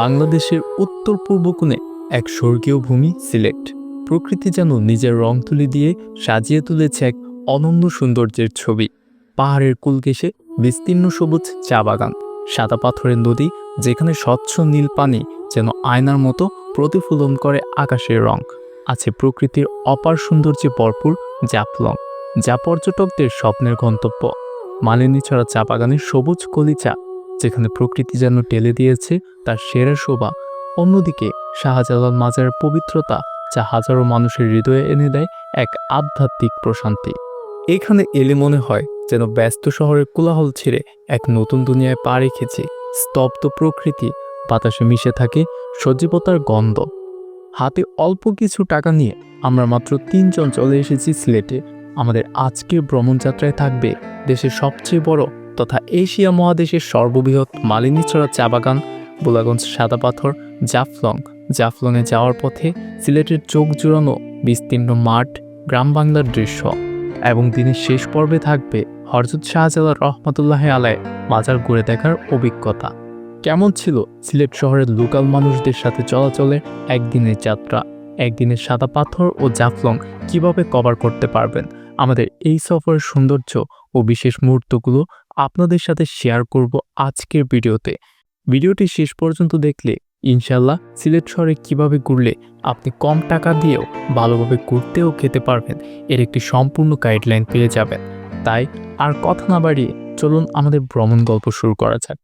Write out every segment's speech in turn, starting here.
বাংলাদেশের উত্তর পূর্ব কোণে এক স্বর্গীয় ভূমি, সিলেট। প্রকৃতি যেন নিজের রং তুলি দিয়ে সাজিয়ে তুলেছে এক অনন্য সৌন্দর্যের ছবি। পাহাড়ের কুল ঘেঁষে বিস্তীর্ণ সবুজ চা বাগান, সাদা পাথরের নদী, যেখানে স্বচ্ছ নীল পানি যেন আয়নার মতো প্রতিফলন করে আকাশের রং। আছে প্রকৃতির অপার সৌন্দর্যে ভরপুর জাফলং, যা পর্যটকদের স্বপ্নের গন্তব্য। মালিনী ছড়া চা বাগানের সবুজ কলিচা যেখানে প্রকৃতি যেন টেলে দিয়েছে তার সেরা শোভা। অন্যদিকে শাহজালাল মাজারের পবিত্রতা, যা হাজারো মানুষের হৃদয়ে এনে দেয় এক আধ্যাত্মিক প্রশান্তি। এখানে এলে মনে হয় যেন ব্যস্ত শহরের কোলাহল ছেড়ে এক নতুন দুনিয়ায় পা রেখেছি স্তব্ধ প্রকৃতি, বাতাসে মিশে থাকে সজীবতার গন্ধ। হাতে অল্প কিছু টাকা নিয়ে আমরা মাত্র তিনজন চলে এসেছি সিলেটে। আমাদের আজকের ভ্রমণযাত্রায় থাকবে দেশের সবচেয়ে বড় তথা এশিয়া মহাদেশের সর্ববৃহৎ মালিনীছড়া চা বাগান, বোলাগঞ্জ সাদা পাথর, জাফলং। জাফলংয়ে যাওয়ার পথে সিলেটের চোখ জুড়ানো বিস্তীর্ণ মাঠ, গ্রাম বাংলার দৃশ্য। এবং দিনের শেষ পর্বে থাকবে হরজত শাহজালাল রহমতুল্লাহ আলায় মাজার ঘুরে দেখার অভিজ্ঞতা। কেমন ছিল সিলেট শহরের লোকাল মানুষদের সাথে চলাচলের একদিনের যাত্রা? একদিনের সাদা পাথর ও জাফলং কীভাবে কভার করতে পারবেন? আমাদের এই সফরের সৌন্দর্য ও বিশেষ মুহূর্তগুলো আপনাদের সাথে শেয়ার করব আজকের ভিডিওতে। ভিডিওটি শেষ পর্যন্ত দেখলে ইনশাল্লাহ সিলেট শহরে কীভাবে ঘুরলে আপনি কম টাকা দিয়েও ভালোভাবে ঘুরতেও খেতে পারবেন, এর একটি সম্পূর্ণ গাইডলাইন পেয়ে যাবেন। তাই আর কথা না বাড়িয়ে চলুন আমাদের ভ্রমণ গল্প শুরু করা যাক।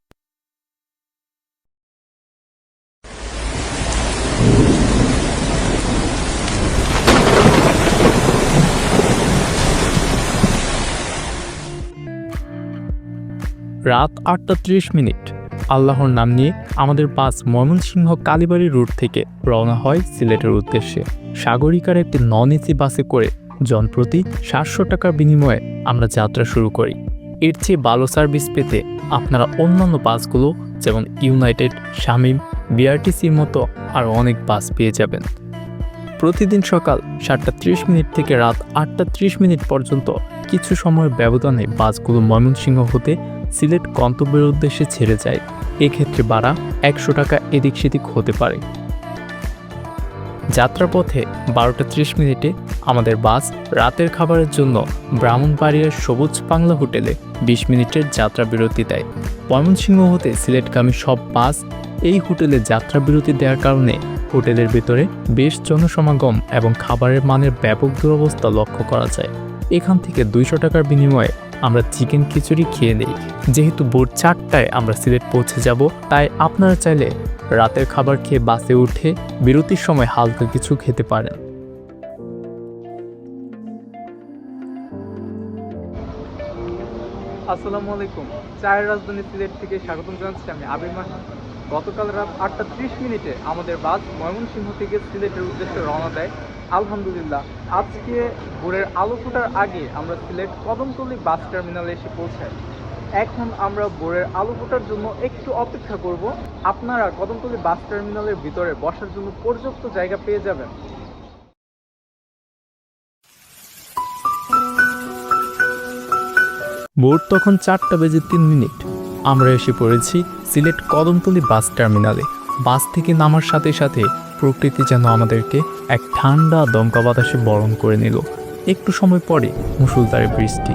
রাত আটটা ত্রিশ মিনিট। আল্লাহর নাম নিয়ে আমাদের বাস ময়মনসিংহ কালীবাড়ি রুট থেকে রওনা হয় সিলেটের উদ্দেশ্যে। সাগরিকার একটি নন এসি বাসে করে জনপ্রতি সাতশো টাকার বিনিময়ে আমরা যাত্রা শুরু করি। এর চেয়ে ভালো সার্ভিস পেতে আপনারা অন্যান্য বাসগুলো যেমন ইউনাইটেড, শামিম, বিআরটিসির মতো আরও অনেক বাস পেয়ে যাবেন। প্রতিদিন সকাল সাতটা ত্রিশ মিনিট থেকে রাত আটটা ত্রিশ মিনিট পর্যন্ত কিছু সময়ের ব্যবধানে বাসগুলো ময়মনসিংহ হতে সিলেট গন্তব্যের উদ্দেশ্যে ছেড়ে যায়। এক্ষেত্রে বাড়া একশো টাকা এদিক সেদিক হতে পারে। যাত্রাপথে বারোটা ত্রিশ মিনিটে আমাদের বাস রাতের খাবারের জন্য ব্রাহ্মণবাড়িয়ার সবুজ বাংলা হোটেলে বিশ মিনিটের যাত্রা বিরতি দেয়। ময়মনসিংহ হতে সিলেটগামী সব বাস এই হোটেলে যাত্রা বিরতি দেওয়ার কারণে হোটেলের ভেতরে বেশ জনসমাগম এবং খাবারের মানের ব্যাপক দুরবস্থা লক্ষ্য করা যায়। এখান থেকে দুইশো টাকার বিনিময়ে আমরা চিকেন খিচুড়ি খেয়ে নিই। যেহেতু ভোর চারটায় আমরা সিলেট পৌঁছে যাব, তাই আপনারা চাইলে রাতের খাবার খেয়ে বাসে উঠে বিরতির সময় হালকা কিছু খেতে পারেন। আসসালামু আলাইকুম। চায়ের রাজধানী সিলেট থেকে স্বাগতম জানাচ্ছি আমি আবির মাহান গতকাল রাত আটটা ত্রিশ মিনিটে আমাদের বাস ময়মনসিংহ থেকে সিলেটের উদ্দেশ্যে রওনা দেয়। আলহামদুলিল্লাহ, আজকে ভোরের আলো ফোটার আগে আমরা সিলেট কদমতলী বাস টার্মিনালে এসে পৌঁছাই। এখন আমরা ভোরের আলো ফোটার জন্য একটু অপেক্ষা করব। আপনারা কদমতলী বাস টার্মিনালের ভিতরে বসার জন্য পর্যাপ্ত জায়গা পেয়ে যাবেন। ভোর তখন চারটা বেজে তিন মিনিট। আমরা এসে পড়েছি সিলেট কদমতলী বাস টার্মিনালে। বাস থেকে নামার সাথে সাথে প্রকৃতি যেন আমাদেরকে এক ঠান্ডা দমকা বাতাসে বরণ করে নিল। একটু সময় পরে মুসুলধারে বৃষ্টি।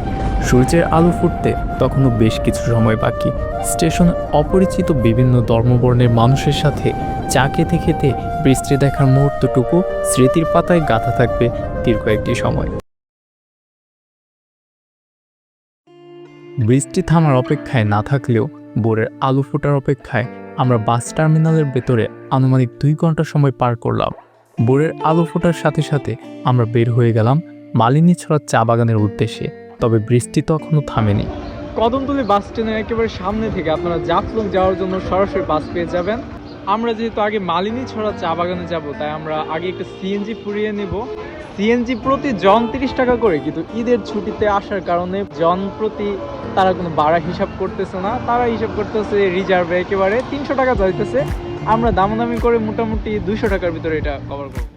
সূর্যের আলো ফুটতে তখনও বেশ কিছু সময় বাকি। স্টেশনে অপরিচিত বিভিন্ন ধর্মবর্ণের মানুষের সাথে চা খেতে খেতে বৃষ্টি দেখার মুহূর্তটুকু স্মৃতির পাতায় গাঁথা থাকবে দীর্ঘ একটি সময়। বৃষ্টি থামার অপেক্ষায় না থাকলেও বোরের আলু ফোটার অপেক্ষায় আমরা বাস টার্মিনালের ভেতরে আনুমানিক দুই ঘণ্টা সময় পার করলাম। বোরের আলো ফোটার সাথে সাথে আমরা বের হয়ে গেলাম মালিনী ছড়া চা বাগানের উদ্দেশ্যে, তবে বৃষ্টি তখনও থামেনি। কদমতলী বাস স্ট্যান্ডের একেবারে সামনে থেকে আপনারা জাফলং যাওয়ার জন্য সরাসরি বাস পেয়ে যাবেন। আমরা যেহেতু আগে মালিনী ছড়া চা বাগানে যাব, তাই আমরা আগে একটা সিএনজি ফুরিয়ে নেব। সিএনজি প্রতি জন তিরিশ টাকা করে, কিন্তু ঈদের ছুটিতে আসার কারণে জন প্রতি তারা কোনো ভাড়া হিসাব করতেছে না, তারা হিসাব করতেছে রিজার্ভে একেবারে তিনশো টাকা যাইতেছে। আমরা দামাদামি করে মোটামুটি দুইশো টাকার ভিতরে এটা কভার করব।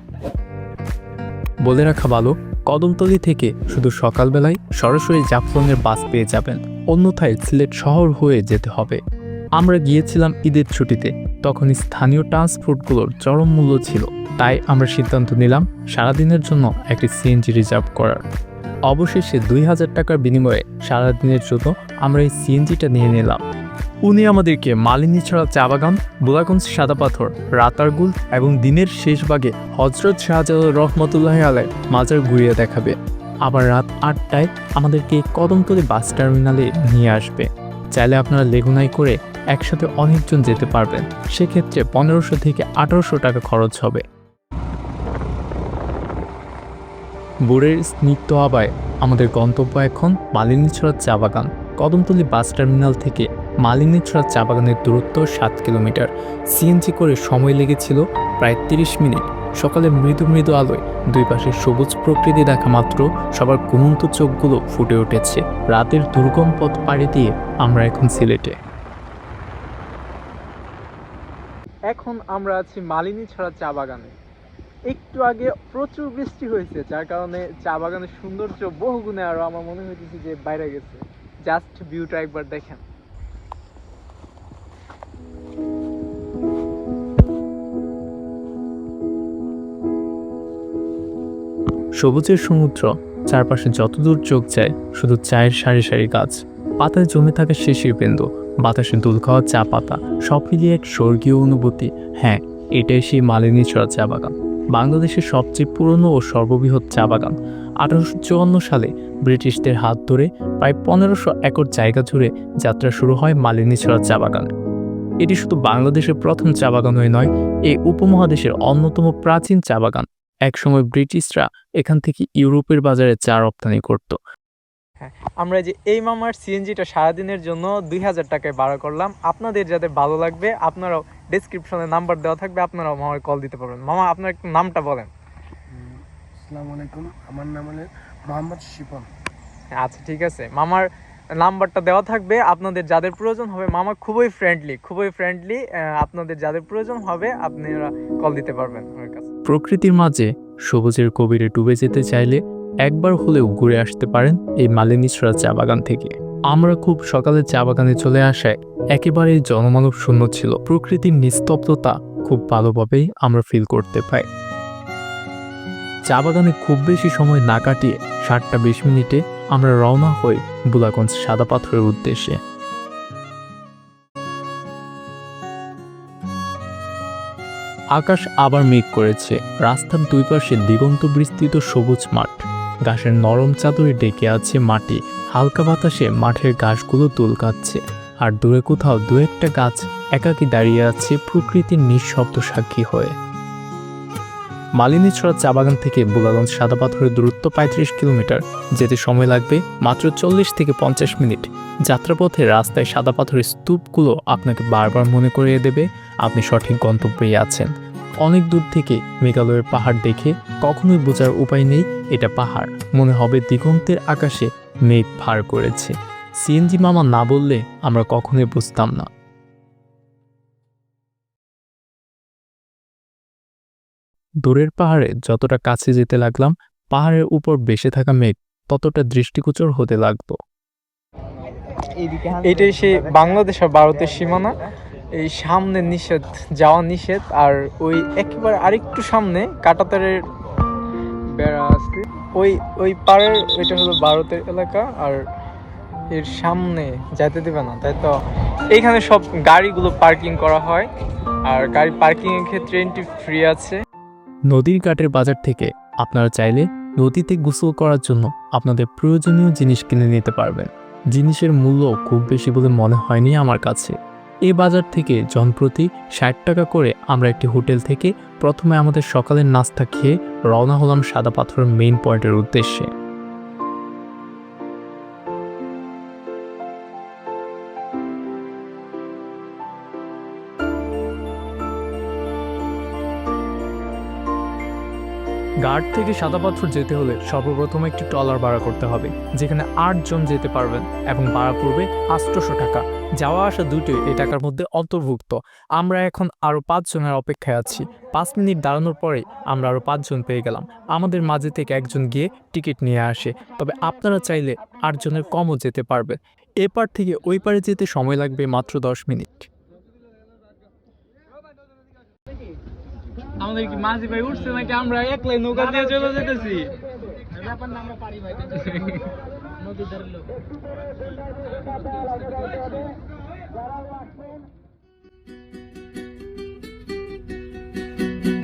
বলে রাখা ভালো, কদমতলি থেকে শুধু সকালবেলায় সরাসরি জাফলংয়ের বাস পেয়ে যাবেন। অন্যথায় সিলেট শহর হয়ে যেতে হবে। আমরা গিয়েছিলাম ঈদের ছুটিতে, তখন স্থানীয় ট্রান্সপোর্টগুলোর চরম মূল্য ছিল। তাই আমরা সিদ্ধান্ত নিলাম সারাদিনের জন্য একটি সিএনজি রিজার্ভ করার। অবশেষে দুই হাজার টাকার বিনিময়ে সারাদিনের জন্য আমরা এই সিএনজিটা নিয়ে নিলাম। উনি আমাদেরকে মালিনী ছড়া চা বাগান বোলাগঞ্জ সাদা পাথর, রাতারগুল এবং দিনের শেষ ভাগে হজরত শাহজালাল রহমতুল্লাহ আলাই মাজার ঘুরিয়ে দেখাবে। আবার রাত আটটায় আমাদেরকে কদমতলী বাস টার্মিনালে নিয়ে আসবে। চাইলে আপনারা লেগুনাই করে একসাথে অনেকজন যেতে পারবেন। সেক্ষেত্রে পনেরোশো থেকে আঠারোশো টাকা খরচ হবে। বোরের স্নিগ্ধ আবায় আমাদের গন্তব্য এখন মালিনীছড়া চা বাগান। কদমতলী বাস টার্মিনাল থেকে মালিনীছড়া চা বাগানের দূরত্ব সাত কিলোমিটার। সিএনজি করে সময় লেগেছিল প্রায় তিরিশ মিনিট। সকালে মৃদু মৃদু আলোয় দুই পাশে সবুজ প্রকৃতি দেখা মাত্র সবার ঘুমন্ত চোখগুলো ফুটে উঠেছে। রাতের দুর্গম পথ পাড়ি দিয়ে আমরা এখন সিলেটে। এখন আমরা আছি মালিনী ছড়া চা বাগানে। একটু আগে প্রচুর বৃষ্টি হয়েছে, যার কারণে চা বাগানের সৌন্দর্য বহুগুণে আরও আমার মনে হইতেছে যে বাইরে গেছে। জাস্ট ভিউটা একবার দেখেন। সবুজের সমুদ্র, চারপাশে যতদূর চোখ যায়, শুধু চায়ের সারি সারি গাছ। পাতায় জমে থাকা শিশির বিন্দু বাতাসে দুল খাওয়া চা পাতা, সব মিলিয়ে এক স্বর্গীয় অনুভূতি। হ্যাঁ এটাই সেই মালিনী চড়া চা বাগান। বাংলাদেশের সবচেয়ে পুরনো ও সর্ববৃহৎ চা বাগান। আঠারোশো চুয়ান্ন সালে ব্রিটিশদের হাত ধরে প্রায় পনেরোশো একর জায়গা জুড়ে যাত্রা শুরু হয় মালিনীছড়া চা বাগান। এটি শুধু বাংলাদেশের প্রথম চা বাগান হয়ে নয় এই উপমহাদেশের অন্যতম প্রাচীন চা বাগান। একসময় ব্রিটিশরা এখান থেকে ইউরোপের বাজারে চা রপ্তানি করত। আমরা যে এই মামার সিএনজিটা সারাদিনের জন্য দুই হাজার টাকায় ভাড়া করলাম। আপনাদের যাতে ভালো লাগবে আপনারাও ডেসক্রিপশনে নাম্বার দেওয়া থাকবে আপনারাও মামার কল দিতে পারবেন। মামা আপনার একটু নামটা বলেন। আসসালামু আলাইকুম আমার নাম হলো মোহাম্মদ শিপন আচ্ছা ঠিক আছে। মামার নাম্বারটা দেওয়া থাকবে। আপনাদের যাদের প্রয়োজন হবে মামা খুবই ফ্রেন্ডলি খুবই ফ্রেন্ডলি আপনাদের যাদের প্রয়োজন হবে আপনারা কল দিতে পারবেন আমার কাছে। প্রকৃতির মাঝে সবুজের কবিরে ডুবে যেতে চাইলে একবার হলেও ঘুরে আসতে পারেন এই মালিনীছড়া চা বাগান থেকে। আমরা খুব সকালে চা বাগানে চলে আসায় একেবারে জনমানব শূন্য ছিল। প্রকৃতির নিস্তব্ধতা খুব ভালোভাবেই আমরা ফিল করতে পাই। চা বাগানে খুব বেশি সময় না কাটিয়ে সাতটা বিশ মিনিটে আমরা রওনা হই বুলাগঞ্জ সাদা পাথরের উদ্দেশ্যে। আকাশ আবার মেঘ করেছে। রাস্তার দুই পাশে দিগন্ত বিস্তৃত সবুজ মাঠ। ঘাসের নরম চাদরে ডেকে আছে মাটি। হালকা বাতাসে মাঠের ঘাসগুলো তুলকাচ্ছে আর দূরে কোথাও দু একটা গাছ একাকী দাঁড়িয়ে আছে প্রকৃতির নিঃশব্দ সাক্ষী হয়ে। মালিনীছড়া চা বাগান থেকে বুলাগঞ্জ সাদা পাথরের দূরত্ব পঁয়ত্রিশ কিলোমিটার। যেতে সময় লাগবে মাত্র চল্লিশ থেকে পঞ্চাশ মিনিট। যাত্রাপথে রাস্তায় সাদা পাথরের স্তূপগুলো আপনাকে বারবার মনে করিয়ে দেবে। আপনি সঠিক গন্তব্যেই আছেন। অনেক দূর থেকে মেঘালয়ের পাহাড় দেখে কখনোই বোঝার উপায় নেই এটা পাহাড়। মনে হবে দিগন্তের আকাশে মেঘ ভার করেছে। সিএনজি মামা না বললে আমরা কখনোই বুঝতাম না। দূরের পাহাড়ে যতটা কাছে যেতে লাগলাম, পাহাড়ের উপর বেসে থাকা মেঘ ততটা দৃষ্টিগোচর হতে লাগতো। এটাই সেই বাংলাদেশ আর ভারতের সীমানা। এই সামনে নিষেধ, যাওয়া নিষেধ, আর ওই একেবারে আরেকটু সামনে কাটাতারের বেড়া আছে। ওই ওই পাড়ের, ওইটা হলো ভারতের এলাকা, আর এর সামনে যাইতে দেবে না, তাই তো? এইখানে সব গাড়িগুলো পার্কিং করা হয়, আর গাড়ি পার্কিং এর ক্ষেত্রে এন্ট্রি ফ্রি আছে। নদীর ঘাটের বাজার থেকে আপনারা চাইলে নদীতে গোসল করার জন্য আপনাদের প্রয়োজনীয় জিনিস কিনে নিতে পারবেন। জিনিসের মূল্য খুব বেশি বলে মনে হয়নি আমার কাছে। এই বাজার থেকে জনপ্রতি ষাট টাকা করে আমরা একটি হোটেল থেকে প্রথমে আমাদের সকালের নাস্তা খেয়ে রওনা হলাম সাদা পাথরের মেইন পয়েন্টের উদ্দেশ্যে। গার্ড থেকে সাদা পাথর যেতে হলে সর্বপ্রথম একটি ট্রলার ভাড়া করতে হবে, যেখানে আটজন যেতে পারবেন এবং ভাড়া পড়বে আটশোশো টাকা। যাওয়া আসা দুটোই এই টাকার মধ্যে অন্তর্ভুক্ত। আমরা এখন আরও পাঁচজনের অপেক্ষায় আছি। পাঁচ মিনিট দাঁড়ানোর পরে আমরা আরও পাঁচজন পেয়ে গেলাম। আমাদের মাঝে থেকে একজন গিয়ে টিকিট নিয়ে আসে। তবে আপনারা চাইলে আটজনের কমও যেতে পারবে এপার থেকে ওই পারে যেতে সময় লাগবে মাত্র দশ মিনিট। আমাদের কি মাঝি ভাই উঠছে নাকি আমরা একলাই নৌকা দিয়ে চলে যেতেছি?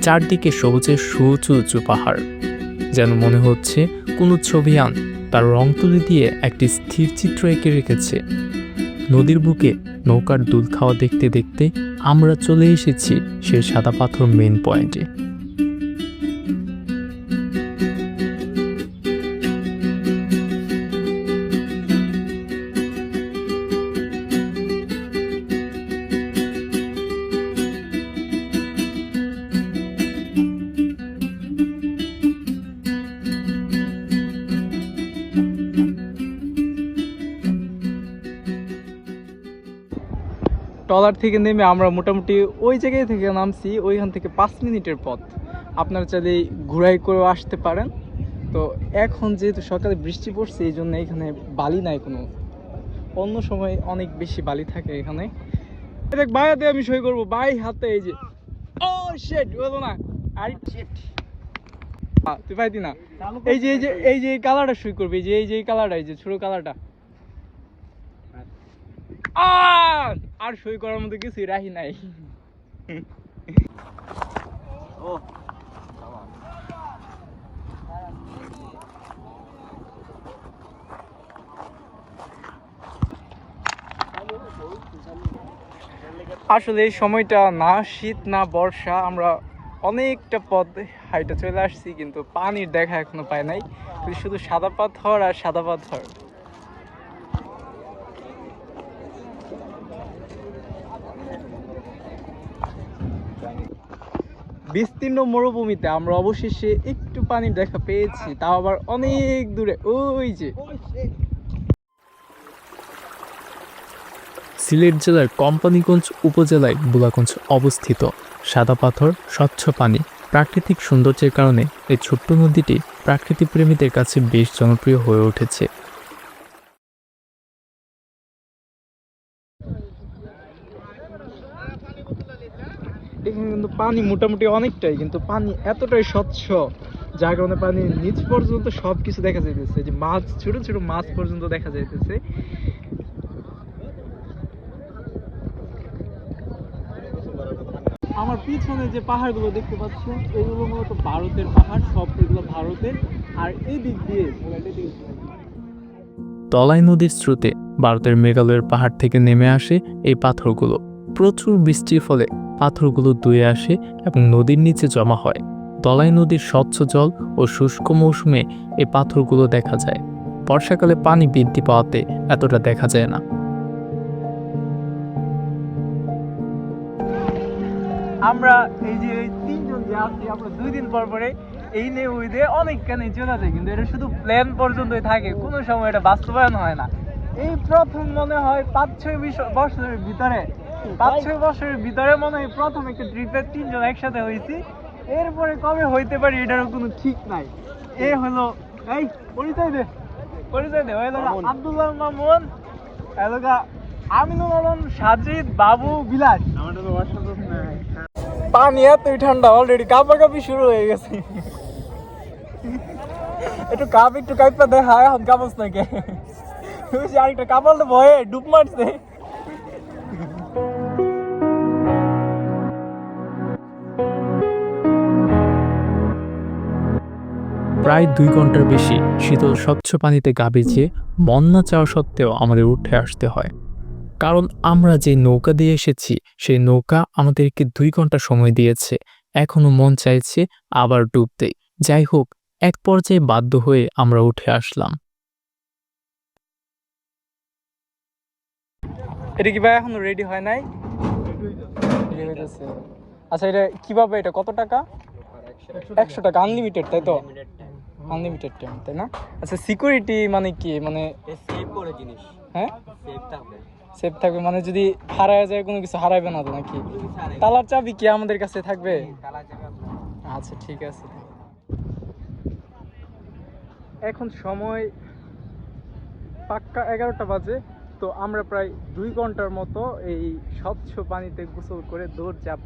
চারদিকে সবুজের সুউঁচু উঁচু পাহাড়, যেন মনে হচ্ছে কোনো আন, তার রং তুলি দিয়ে একটি স্থির চিত্র এঁকে রেখেছে। নদীর বুকে নৌকার দুধ খাওয়া দেখতে দেখতে আমরা চলে এসেছি সেই সাদা পাথর মেন পয়েন্টে ট্রলার থেকে নেমে আমরা মোটামুটি ওই জায়গায় থেকে নামছি ওইখান থেকে পাঁচ মিনিটের পথ। আপনারা চাইলে ঘোরাই করে আসতে পারেন। তো এখন যেহেতু সকালে বৃষ্টি পড়ছে এই জন্য এখানে বালি নাই কোনো। অন্য সময় অনেক বেশি বালি থাকে এখানে। দেখ হাতে আমি সই করব। বাই হাতে এই যে ও শেট বলো না। আর তুই পাইতি না? এই যে এই যে এই যে কালারটা সই করবি এই যে এই যে কালারটা এই যে ছোট কালারটা। আর আর সই করার মতো কিছু রাহি নাই। আসলে এই সময়টা না শীত না বর্ষা আমরা অনেকটা পথ হাইটে চলে আসছি কিন্তু পানির দেখা এখনও পাই নাই। শুধু সাদা পাথর আর সাদা পাথর। বিস্তীর্ণ মরুভূমিতে আমরা অবশেষে একটু পানি দেখা পেয়েছি, তাও আবার অনেক দূরে। ওই যে। সিলেট জেলার কোম্পানিগঞ্জ উপজেলায় বুলাগঞ্জ অবস্থিত। সাদা পাথর, স্বচ্ছ পানি, প্রাকৃতিক সৌন্দর্যের কারণে এই ছোট্ট নদীটি প্রাকৃতিক প্রেমীদের কাছে বেশ জনপ্রিয় হয়ে উঠেছে। এখানে কিন্তু পানি মোটামুটি অনেকটাই কিন্তু পানি এতটাই স্বচ্ছ যার কারণে পানি নিচ পর্যন্ত সব কিছু দেখা যাইতেছে। যে মাছ ছোট ছোট মাছ পর্যন্ত দেখা যাইতেছে। আমার পিছনে যে পাহাড়গুলো দেখতে পাচ্ছেন এগুলো মূলত ভারতের পাহাড় সব এগুলো ভারতের। আর এই দিক দিয়ে তলাই নদীর স্রোতে ভারতের মেঘালয়ের পাহাড় থেকে নেমে আসে এই পাথরগুলো। প্রচুর বৃষ্টির ফলে পাথরগুলো ধুয়ে আসে এবং নদীর নিচে জমা হয়। দলাই নদীর স্বচ্ছ জল ও শুষ্ক মৌসুমে এই পাথরগুলো দেখা যায়। বর্ষাকালে পানি বৃদ্ধি পাওয়াতে এতটা দেখা যায় না। আমরা এই যে তিনজন যে আছি, আমরা দুই দিন পর পরে এই নিয়ে ওই দিয়ে অনেকখানি চলে যায় কিন্তু এটা শুধু প্ল্যান পর্যন্তই থাকে, কোনো সময় এটা বাস্তবায়ন হয় না। এই প্রথম মনে হয় পাঁচ ছয় বছরের ভিতরে পাঁচ ছয় বছরের ভিতরে মনে হয় প্রথম একটা ট্রিপে তিনজন একসাথে হয়েছি। এরপরে কবে হইতে পারি এটারও কোনো ঠিক নাই। এ হলো এই পরিচয় দে। পরিচয় দে আব্দুল্লাহ মামুন এলাকা আমিনুল আলম সাজিদ বাবু বিলাস। পানি এতই ঠান্ডা অলরেডি কাপা কাপি শুরু হয়ে গেছে। একটু কাপ একটু কাপা দেখা এখন কাপস না কে ওই যে আরেকটা কাপাল তো ভয়ে ডুব মারছে। প্রায় দুই ঘণ্টার বেশি শীতল স্বচ্ছ পানিতে গা ভিজিয়ে মন না চাওয়া সত্ত্বেও আমাদের উঠে আসতে হয়। কারণ আমরা যে নৌকা দিয়ে এসেছি সেই নৌকা আমাদেরকে দুই ঘণ্টা সময় দিয়েছে। এখনও মন চাইছে আবার ডুবতে। যাই হোক এক পর্যায়ে বাধ্য হয়ে আমরা উঠে আসলাম। এটা কি ভাই এখনও রেডি হয় নাই? আচ্ছা এটা কীভাবে এটা? কত টাকা? একশো টাকা। আনলিমিটেড তাই তো? আনলিমিটেড টাইম তাই না? আচ্ছা সিকিউরিটি মানে কি? মানে সেভ করে জিনিস। হ্যাঁ? সেভ থাকবে। সেফ থাকবে মানে যদি হারায় যায় কোনো কিছু হারাবে না তো নাকি? তালার চাবি কি আমাদের কাছে থাকবে? আচ্ছা ঠিক আছে। এখন সময় পাক্কা এগারোটা বাজে তো আমরা প্রায় দুই ঘণ্টার মতো এই স্বচ্ছ পানিতে গোসল করে দৌড় চাপ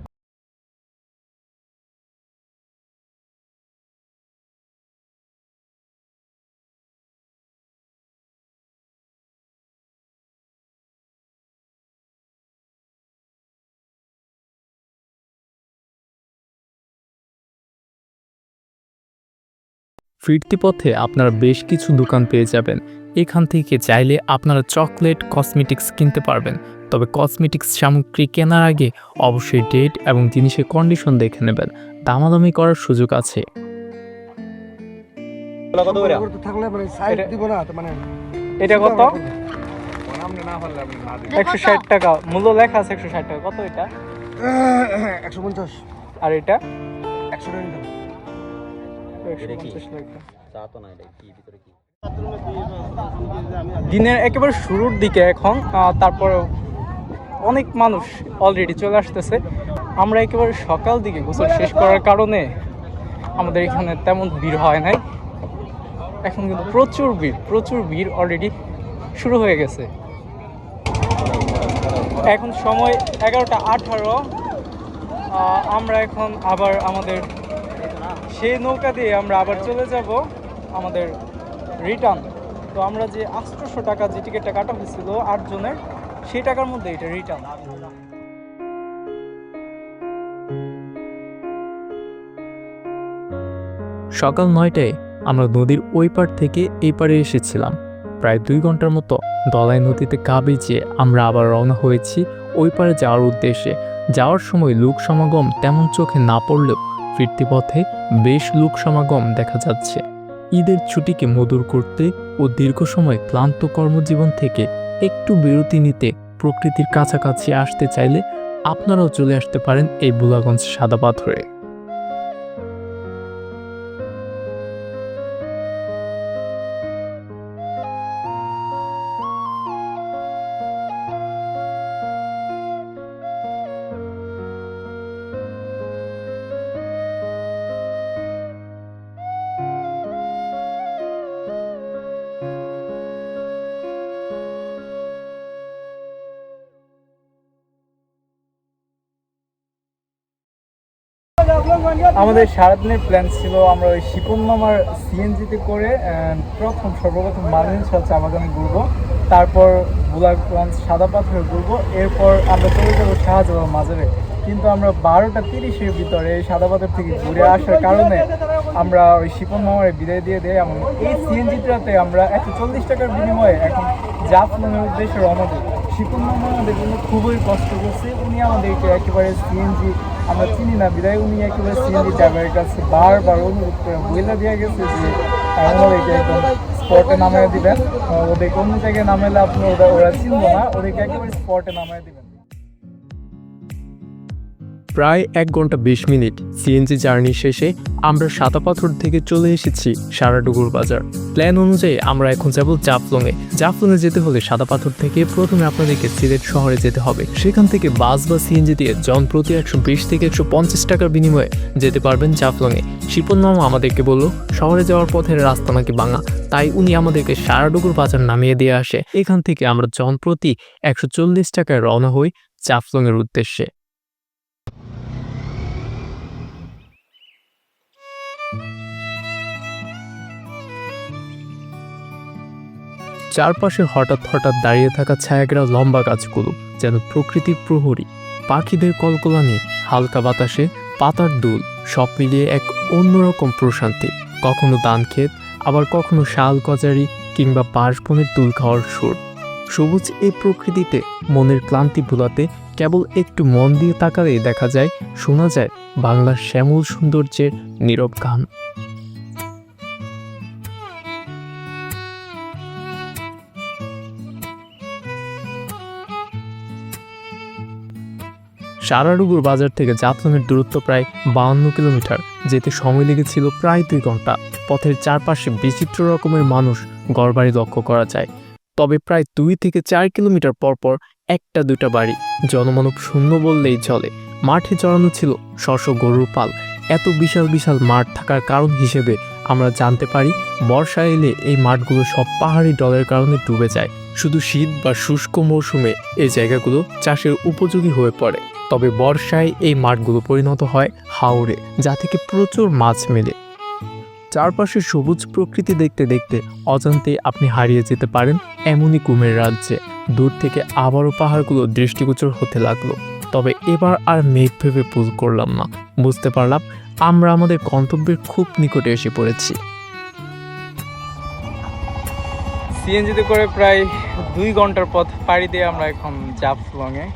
ফিরতি পথে আপনারা বেশ কিছু দোকান পেয়ে যাবেন। এখান থেকে চাইলে আপনারা চকলেট কসমেটিক্স কিনতে পারবেন। তবে কসমেটিক্স সামগ্রী কেনার আগে অবশ্যই ডেট এবং জিনিসের কন্ডিশন দেখে নেবেন। দামাদামি করার সুযোগ আছে। কত করে? করতে থাকলে মানে সাইড এটা- দিব না তো মানে এটা কত? একশো ষাট টাকা। মূল্য লেখা আছে একশো ষাট টাকা। কত এটা? একশো পঞ্চাশ। আর এটা? একশো টাকা। দিনের একেবারে শুরুর দিকে এখন তারপর অনেক মানুষ অলরেডি চলে আসতেছে। আমরা একেবারে সকাল দিকে গোসল শেষ করার কারণে আমাদের এখানে তেমন ভিড় হয় নাই। এখন কিন্তু প্রচুর ভিড় প্রচুর ভিড় অলরেডি শুরু হয়ে গেছে। এখন সময় এগারোটা আঠারো। আমরা এখন আবার আমাদের সেই নৌকা দিয়ে আমরা আবার চলে যাব আমাদের রিটার্ন তো আমরা যে আটশোশো টাকা যে টিকিটটা কাটা হয়েছিল আটজনের, সেই টাকার মধ্যে এটা রিটার্ন সকাল নয়টায় আমরা নদীর ওই পার থেকে এই পারে এসেছিলাম। প্রায় দুই ঘণ্টার মতো দলাই নদীতে গা ভিজিয়ে আমরা আবার রওনা হয়েছি ওই পারে যাওয়ার উদ্দেশ্যে। যাওয়ার সময় লোক সমাগম তেমন চোখে না পড়লেও ফিরতি পথে বেশ লোক সমাগম দেখা যাচ্ছে। ঈদের ছুটিকে মধুর করতে ও দীর্ঘ সময় ক্লান্ত কর্মজীবন থেকে একটু বিরতি নিতে প্রকৃতির কাছাকাছি আসতে চাইলে আপনারাও চলে আসতে পারেন এই বুলাগঞ্জ সাদা পাথরে আমাদের সারাদিনের প্ল্যান ছিল আমরা ওই শিপন মামার সিএনজিতে করে প্রথম, সর্বপ্রথম মালিনী ছল চা বাগানে ঘুরবো। তারপর বুলাগঞ্জ সাদা পাথরে ঘুরবো। এরপর আমরা চলে যাব শাহজালাল মাজারে। কিন্তু আমরা বারোটা তিরিশের ভিতরে সাদা পাথর থেকে ঘুরে আসার কারণে আমরা ওই শিপন মামারে বিদায় দিয়ে দেয় এবং এই সিএনজিটাতে আমরা একশো চল্লিশ টাকার বিনিময়ে এখন জাফলনের উদ্দেশ্যে রওনা দিই শিপন মামা আমাদের জন্য খুবই কষ্ট করছে। উনি আমাদেরকে একেবারে সিএনজি আমরা চিনি না বিদায় উনি একেবারে সিএনজি ড্রাইভারের কাছে বারবার অনুরোধ করে বইলা দিয়ে গেছে যে আমাদেরকে একদম স্পটে নামিয়ে দিবেন। ওদের ওদেরকে অন্য জায়গায় নামাইলে আপনি ওরা ওরা চিনবো না, ওদেরকে একেবারে স্পটে নামিয়ে দিবেন। প্রায় এক ঘণ্টা বিশ মিনিট সিএনজি জার্নি শেষে আমরা সাতাপাথর থেকে চলে এসেছি সারাডুগুর বাজার। প্ল্যান অনুযায়ী আমরা এখন যাব জাফলংয়ে। জাফলংয়ে যেতে হলে সাদাপাথর থেকে প্রথমে আপনাদেরকে সিলেট শহরে যেতে হবে। সেখান থেকে বাস বা সিএনজি দিয়ে জন প্রতি একশো বিশ থেকে একশো পঞ্চাশ টাকার বিনিময়ে যেতে পারবেন জাফলংয়ে। শিপন মামা আমাদেরকে বলল, শহরে যাওয়ার পথের রাস্তা নাকি ভাঙা? তাই উনি আমাদেরকে সারাডুগুর বাজার নামিয়ে দিয়ে আসে। এখান থেকে আমরা জন প্রতি একশো চল্লিশ টাকায় রওনা হই জাফলংয়ের উদ্দেশ্যে। চারপাশে হঠাৎ হঠাৎ দাঁড়িয়ে থাকা ছায়াগ্রা লম্বা গাছগুলো যেন প্রকৃতির প্রহরী। পাখিদের কলকলানি, হালকা বাতাসে, পাতার দুল, সব মিলিয়ে এক অন্যরকম প্রশান্তি। কখনো ধান ক্ষেত, আবার কখনো শাল কচারি কিংবা বাঁশবনের দুল খাওয়ার সুর। সবুজ এই প্রকৃতিতে মনের ক্লান্তি ভুলাতে কেবল একটু মন দিয়ে তাকালেই দেখা যায়, শোনা যায় বাংলার শ্যামল সৌন্দর্যের নীরব গান। সারাডুগুর বাজার থেকে জাফলংয়ের দূরত্ব প্রায় বাউন্ন কিলোমিটার, যেতে সময় লেগেছিল প্রায় দুই ঘণ্টা। পথের চারপাশে বিচিত্র রকমের মানুষ গড়বাড়ি লক্ষ্য করা যায়। তবে প্রায় দুই থেকে চার কিলোমিটার পর পর একটা দুটা বাড়ি জনমানব শূন্য বললেই চলে। মাঠে চড়ানো ছিল শস্য গরুর পাল। এত বিশাল বিশাল মাঠ থাকার কারণ হিসেবে আমরা জানতে পারি, বর্ষা এলে এই মাঠগুলো সব পাহাড়ি ডলের কারণে ডুবে যায়। শুধু শীত বা শুষ্ক মৌসুমে এই জায়গাগুলো চাষের উপযোগী হয়ে পড়ে। তবে বর্ষায় এই মাঠগুলো পরিণত হয় হাওরে, যা থেকে প্রচুর মাছ মেলে। চারপাশে সবুজ প্রকৃতি দেখতে দেখতে অজান্তে আপনি হারিয়ে যেতে পারেন এমনই কুমের রাজ্যে। দূর থেকে আবারও পাহাড়গুলো দৃষ্টিগোচর হতে লাগল। তবে এবার আর মেঘ ভেবে ভুল করলাম না। বুঝতে পারলাম আমরা আমাদের গন্তব্যের খুব নিকটে এসে পড়েছি। সিএনজিতে করে প্রায় দুই ঘণ্টার পথ পাড়ি দিয়ে আমরা এখন জাফলংয়ে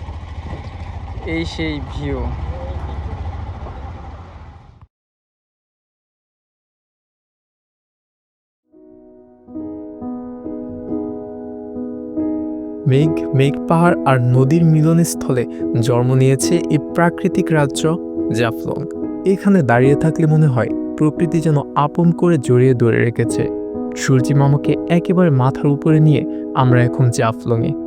এই সেই ভিউ। মেঘ মেঘ পাহাড় আর নদীর মিলনস্থলে জন্ম নিয়েছে এই প্রাকৃতিক রাজ্য জাফলং। এখানে দাঁড়িয়ে থাকলে মনে হয় প্রকৃতি যেন আপন করে জড়িয়ে ধরে রেখেছে। সূর্যি মামাকে একেবারে মাথার উপরে নিয়ে আমরা এখন জাফলংয়ে।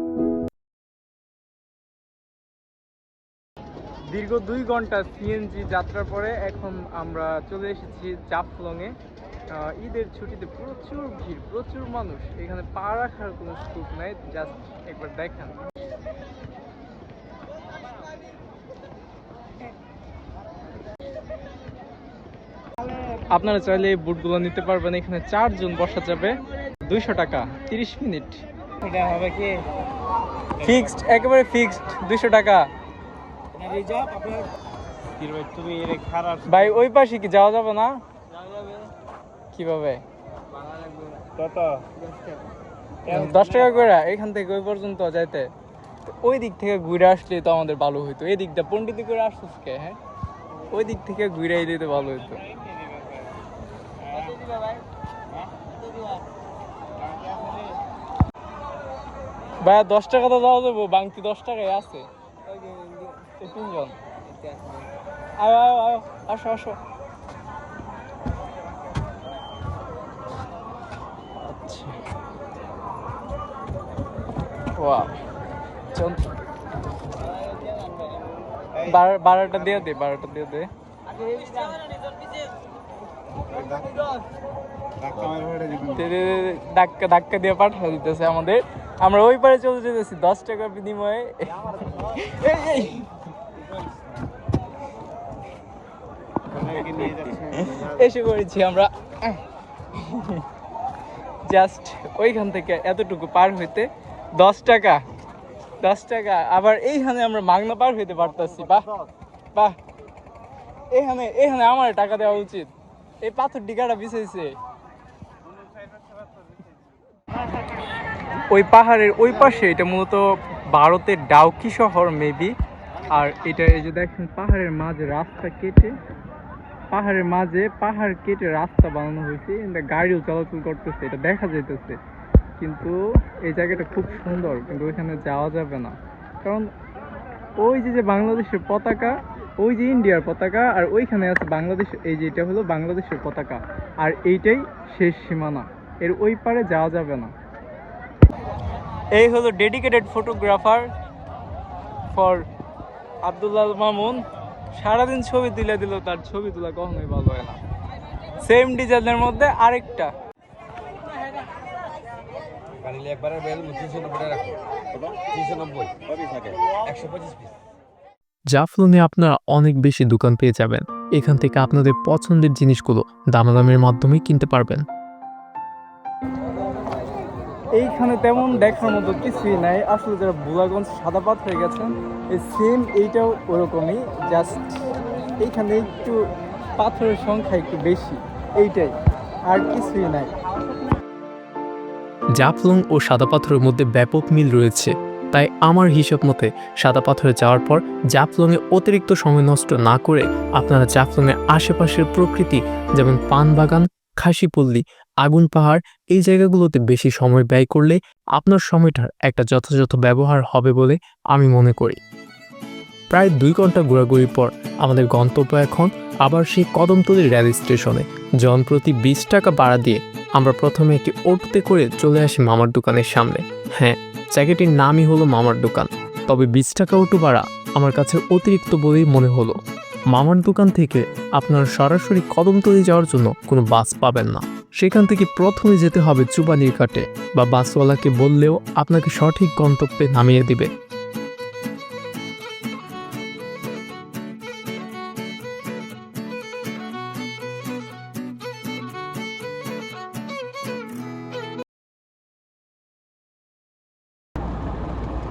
দীর্ঘ দুই ঘণ্টা সিএনজি যাত্রার পরে এখন আমরা চলে এসেছি জাফলংয়ে। ঈদের ছুটিতে প্রচুর ভিড় প্রচুর মানুষ। এখানে পা রাখার কোনো স্কোপ নাই জাস্ট একবার দেখেন। আপনারা চাইলে এই বুটগুলো নিতে পারবেন এখানে চারজন বসা যাবে। দুইশো টাকা তিরিশ মিনিট। এটা হবে কি? ফিক্সড একেবারে ফিক্সড দুইশো টাকা। ভাই ওই পাশে কি যাওয়া যাবে না? কীভাবে? দশ টাকা করে এখান থেকে ওই পর্যন্ত যাইতে। তো ওই দিক থেকে ঘুরে আসলে তো আমাদের ভালো হইতো। এই দিকটা পন্ডিতি করে আসছিস কে হ্যাঁ? ওই দিক থেকে ঘুরে দিতে ভালো হইতো। ভাইয়া দশ টাকা তো যাওয়া যাব বাংতি দশ টাকায় আছে। তিনজন। আয় আয় আয় আসো আসো। আচ্ছা। বারোটা দিয়ে দে, বারোটা দিয়ে দে। ধাক্কা ধাক্কা দিয়ে পাঠা দিতেছে আমাদের। আমরা ওই পারে চলে যেতেছি দশ টাকার বিনিময়ে। এসে পড়েছি আমরা। জাস্ট ওইখান থেকে এতটুকু পার হইতে দশ টাকা। দশ টাকা। আবার এইখানে আমরা মাগনা পার হইতে পারতাছি, বাহ। বাহ। এখানে এখানে আমার টাকা দেওয়া উচিত। এই পাথর ডিগাটা বিছাইছে। ওই পাহাড়ের ওই পাশে এটা মূলত ভারতের ডাউকি শহর মেবি আর এটা এই যে দেখেন, পাহাড়ের মাঝে রাস্তা কেটে, পাহাড়ের মাঝে পাহাড় কেটে রাস্তা বানানো হয়েছে। গাড়িও চলাচল করতেছে, এটা দেখা যাইতেছে। কিন্তু এই জায়গাটা খুব সুন্দর, কিন্তু ওইখানে যাওয়া যাবে না। কারণ ওই যে যে বাংলাদেশের পতাকা, ওই যে ইন্ডিয়ার পতাকা, আর ওইখানে আছে বাংলাদেশ, এই যে এটা হলো বাংলাদেশের পতাকা। আর এইটাই শেষ সীমানা, এর ওই পারে যাওয়া যাবে না। এই হলো dedicated photographer for Abdullah Mamun সারাদিন ছবি তুলে দিল তার ছবি তোলা কখনোই ভালো হয় না। সেম ডিজাইনের মধ্যে আরেকটা। কানিলে একবারে বেল তিনশো নব্বই রাখো। তিনশো নব্বই। থাকে একশো পঁচিশ পিস জাফলংয়ে আপনারা অনেক বেশি দোকান পেয়ে যাবেন। এখান থেকে আপনাদের পছন্দের জিনিসগুলো দামাদামের মাধ্যমে কিনতে পারবেন। এইখানে তেমন দেখার মতো কিছুই নাই। আসলে যারা বুলাগঞ্জ সাদা পাত হয়ে গেছেন এই সেম এইটাও ওরকমই জাস্ট এইখানে একটু পাথরের সংখ্যা একটু বেশি, এইটাই, আর কিছুই নাই। জাফলং ও সাদা পাথরের মধ্যে ব্যাপক মিল রয়েছে, তাই আমার হিসাব মতে সাদা পাথরে যাওয়ার পর জাফলংয়ে অতিরিক্ত সময় নষ্ট না করে আপনারা জাফলংয়ের আশেপাশের প্রকৃতি, যেমন পান বাগান খাসিপল্লী আগুন পাহাড়, এই জায়গাগুলোতে বেশি সময় ব্যয় করলে আপনার সময়টার একটা যথাযথ ব্যবহার হবে বলে আমি মনে করি। প্রায় দুই ঘণ্টা ঘোরাঘুরির পর আমাদের গন্তব্য এখন আবার সেই কদমতলী রেল স্টেশনে। জনপ্রতি বিশ টাকা ভাড়া দিয়ে আমরা প্রথমে একটি অটোতে করে চলে আসি মামার দোকানের সামনে। হ্যাঁ জায়গাটির নামই হলো মামার দোকান। তবে বিশ টাকা অটো ভাড়া আমার কাছে অতিরিক্ত বলেই মনে হলো। মামার দোকান থেকে আপনার সরাসরি কদম তৈরি যাওয়ার জন্য কোনো বাস পাবেন না। সেখান থেকে প্রথমে যেতে হবে চুবানির কাটে বা বাসওয়ালাকে বললেও আপনাকে সঠিক গন্তব্যে নামিয়ে দিবে।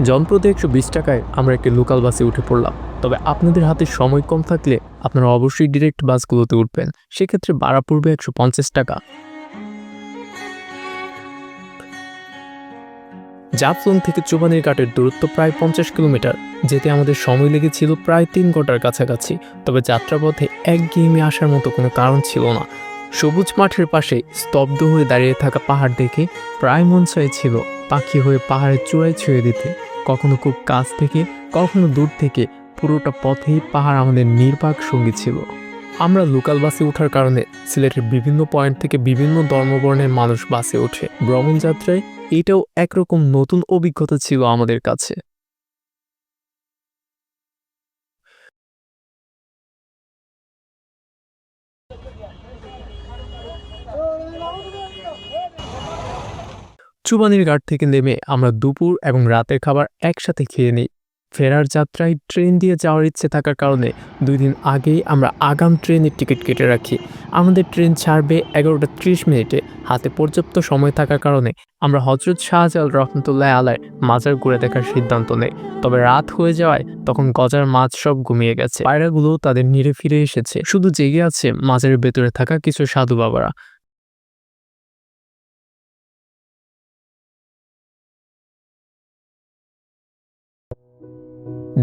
জনপ্রতি একশো বিশ টাকায় আমরা একটি লোকাল বাসে উঠে পড়লাম। তবে আপনাদের হাতে সময় কম থাকলে আপনারা অবশ্যই ডিরেক্ট বাসগুলোতে উঠবেন। সেক্ষেত্রে ভাড়া পড়বে একশো পঞ্চাশ টাকা। জাফলং থেকে চুবানির ঘাটের দূরত্ব প্রায় পঞ্চাশ কিলোমিটার, যেতে আমাদের সময় লেগেছিল প্রায় তিন ঘণ্টার কাছাকাছি। তবে যাত্রাপথে এক গেমে আসার মতো কোনো কারণ ছিল না। সবুজ মাঠের পাশে স্তব্ধ হয়ে দাঁড়িয়ে থাকা পাহাড় দেখে প্রায় মন চাইছিল পাখি হয়ে পাহাড়ের চূড়ায় ছুঁয়ে দিতে। কখনো খুব কাছ থেকে, কখনো দূর থেকে পুরোটা পথেই পাহাড় আমাদের নির্বাক সঙ্গী ছিল। আমরা লোকাল বাসে ওঠার কারণে সিলেটের বিভিন্ন পয়েন্ট থেকে বিভিন্ন ধর্মবর্ণের মানুষ বাসে ওঠে। ভ্রমণযাত্রায় এটাও একরকম নতুন অভিজ্ঞতা ছিল আমাদের কাছে। চুবানির ঘাট থেকে নেমে আমরা দুপুর এবং রাতের খাবার একসাথে খেয়ে নিই। ফেরার যাত্রায় ট্রেন দিয়ে যাওয়ার ইচ্ছে থাকার কারণে দুই দিন আগেই আমরা আগাম ট্রেনের টিকিট কেটে রাখি। আমাদের ট্রেন ছাড়বে এগারোটা ত্রিশ মিনিটে। হাতে পর্যাপ্ত সময় থাকার কারণে আমরা হজরত শাহজাল রহমতুল্লাহ আলায় মাজার ঘুরে দেখার সিদ্ধান্ত নেই। তবে রাত হয়ে যাওয়ায় তখন গজার মাছ সব ঘুমিয়ে গেছে। পায়রাগুলো তাদের নিরে ফিরে এসেছে। শুধু জেগে আছে মাজারের ভেতরে থাকা কিছু সাধু বাবারা।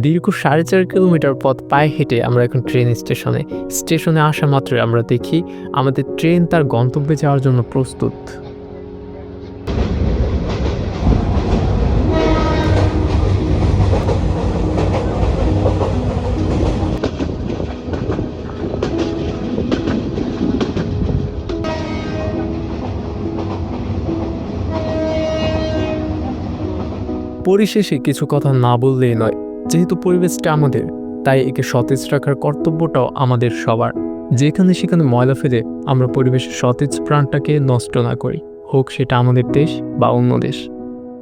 দীর্ঘ সাড়ে চার কিলোমিটার পথ পায়ে হেঁটে আমরা এখন ট্রেন স্টেশনে। স্টেশনে আসা মাত্রই আমরা দেখি আমাদের ট্রেন তার গন্তব্যে যাওয়ার জন্য প্রস্তুত। পরিশেষে কিছু কথা না বললেই নয়। যেহেতু পরিবেশটা আমাদের, তাই একে সতেজ রাখার কর্তব্যটাও আমাদের সবার। যেখানে সেখানে ময়লা ফেলে আমরা পরিবেশের সতেজ প্রাণটাকে নষ্ট না করি, হোক সেটা আমাদের দেশ বা অন্য দেশ।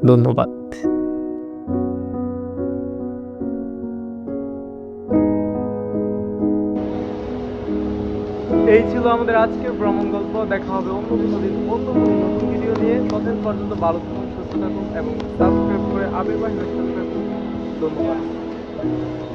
ধন্যবাদ। এই ছিল আমাদের আজকের ভ্রমণ গল্প। দেখা হবে অন্য কোনো দিন, অন্য ভিডিও নিয়ে। ততদিন পর্যন্ত ভালো থাকুন, সুস্থ থাকুন এবং সাবস্ক্রাইব করে আবির্ভাব হয়ে থাকুন ধন্যবাদ